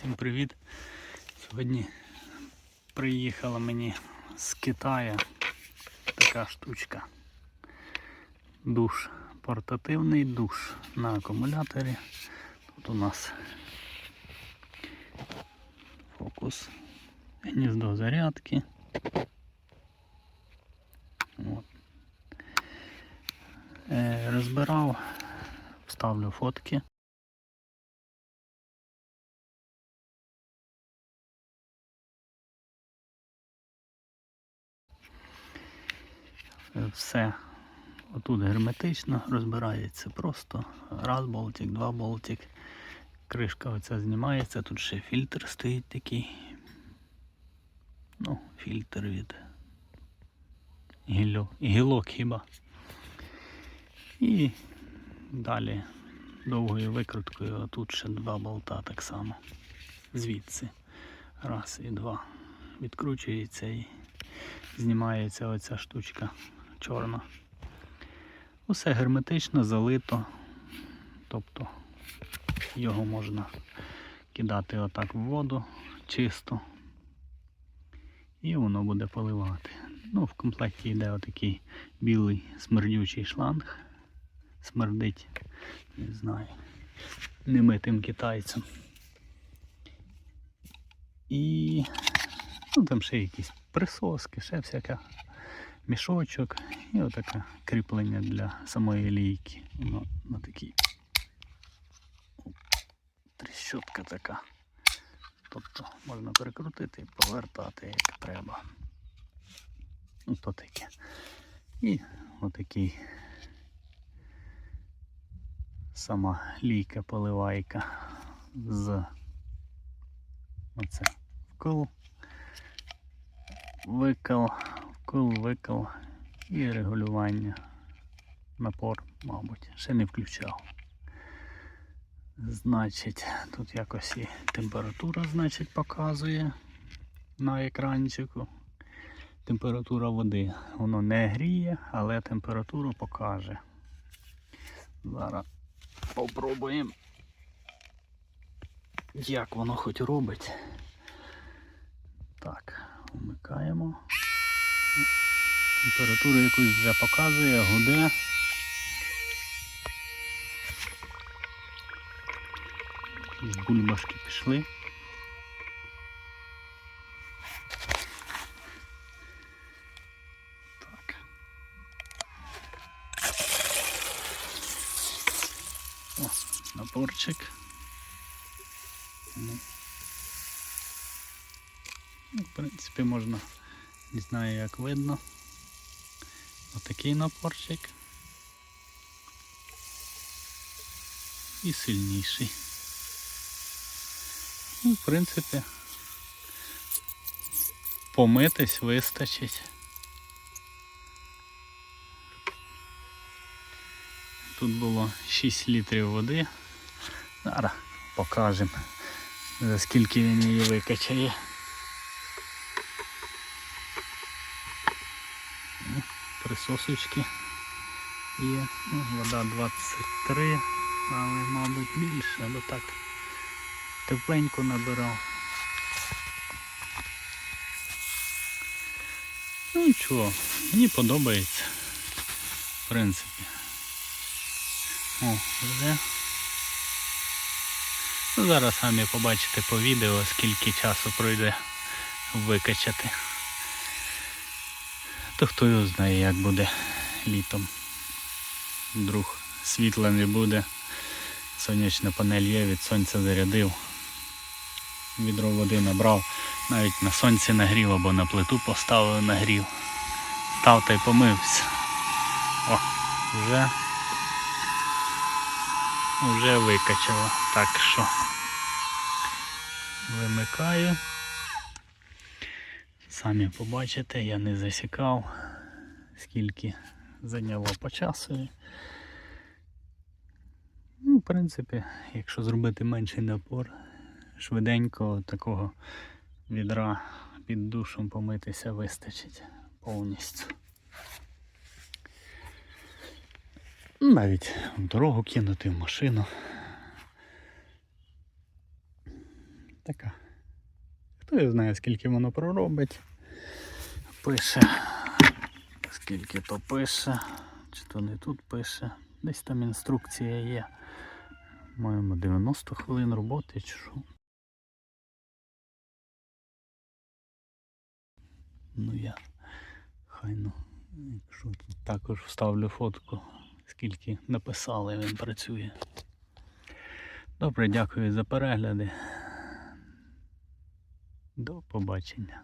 Всім привіт! Сьогодні приїхала мені з Китаю така штучка. Душ. Портативний душ на акумуляторі. Тут у нас фокус, гніздо зарядки. От. Е, розбирав, вставлю фотки. Все отут герметично розбирається просто. Раз болтик, два болтик. Кришка оця знімається, тут ще фільтр стоїть такий. Ну, фільтр від гіло- гілок хіба. І далі довгою викруткою, а тут ще два болта так само. Звідси. Раз і два. Відкручується і знімається оця штучка чорна. Усе герметично залито. Тобто його можна кидати отак в воду чисто. І воно буде поливати. Ну, в комплекті йде отакий білий смердючий шланг. Смердить, не знаю, немитим китайцям. І ну, там ще якісь присоски, ще всяка мішочок і отаке кріплення для самої лійки. Воно на такій тріщотка така. Тобто можна перекрутити і повертати як треба. Ну, то таке. І отакий сама лійка поливайка з оце вкл, викл, вкл, викл і регулювання. Напор, мабуть, ще не включав. Значить, тут якось і температура, значить, показує на екранчику. Температура води. Воно не гріє, але температуру покаже. Зараз попробуємо, як воно хоч робить. Так, вмикаємо. Температуру якусь вже показує, гуде. Бульбашки пішли. Так. О, напорчик. Ну. Ну, в принципі, можна, не знаю як видно. Отакий напорчик. І сильніший. Ну, в принципі, помитись вистачить. Тут було 6 літрів води. Зараз покажемо, за скільки він її викачає. Ну, Присосочки є. Ну, вода 23, але мабуть більше, бо так тепленько набирав. Ну нічого, мені подобається. В принципі. О, вже. Ну, зараз самі побачите по відео, скільки часу пройде викачати. То хто його знає, як буде літом. Вдруг світла не буде. Сонячна панель є, від сонця зарядив. Відро води набрав, навіть на сонці нагрів або на плиту поставив нагрів. Став та й помився. О, вже, вже викачало. Так що вимикаю. Самі побачите, я не засікав, скільки зайняло по часу. Ну, в принципі, якщо зробити менший напор, швиденько такого відра під душем помитися вистачить повністю. Навіть в дорогу кинути в машину. така. Його знає, скільки воно проробить. Пише. Скільки то пише. Чи то не тут пише. Десь там інструкція є. Маємо 90 хвилин роботи чи що. Ну я хай ну, якщо також вставлю фотку, скільки написали, він працює. Добре, дякую за перегляди. До побачення.